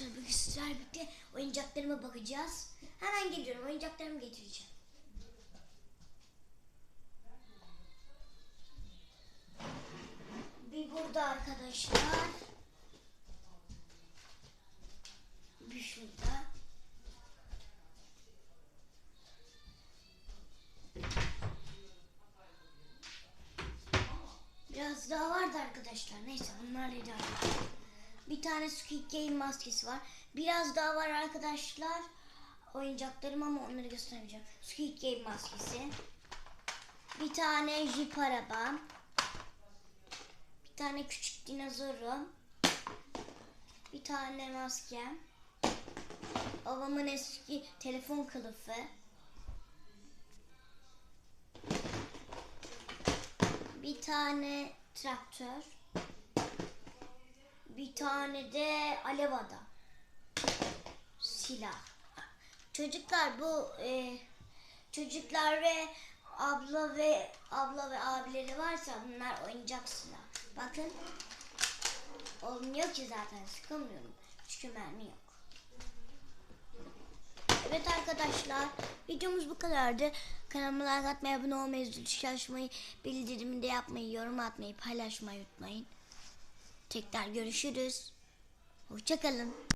arkadaşlar bugün sizlerle birlikte oyuncaklarıma bakacağız. Hemen geliyorum oyuncaklarımı getireceğim. Bir burada arkadaşlar. Bir şurada. Biraz daha vardı arkadaşlar. Neyse bunlarla idare edelim. Bir tane Squid Game maskesi var. Biraz daha var arkadaşlar. Oyuncaklarım ama onları göstermeyeceğim. Squid Game maskesi. Bir tane jip araba. Bir tane küçük dinozorum. Bir tane maske. Babamın eski telefon kılıfı. Bir tane traktör. Bir tane de alev adam. Silah. Çocuklar bu e, çocuklar ve abla ve abla ve abileri varsa bunlar oyuncak silah. Bakın. Olmuyor ki zaten sıkamıyorum. Çünkü mermi yok. Evet arkadaşlar videomuz bu kadardı. Kanalıma like atmayı, abone olmayı, zil açmayı, bildirimi de yapmayı, yorum atmayı, paylaşmayı unutmayın. Tekrar görüşürüz. Hoşçakalın.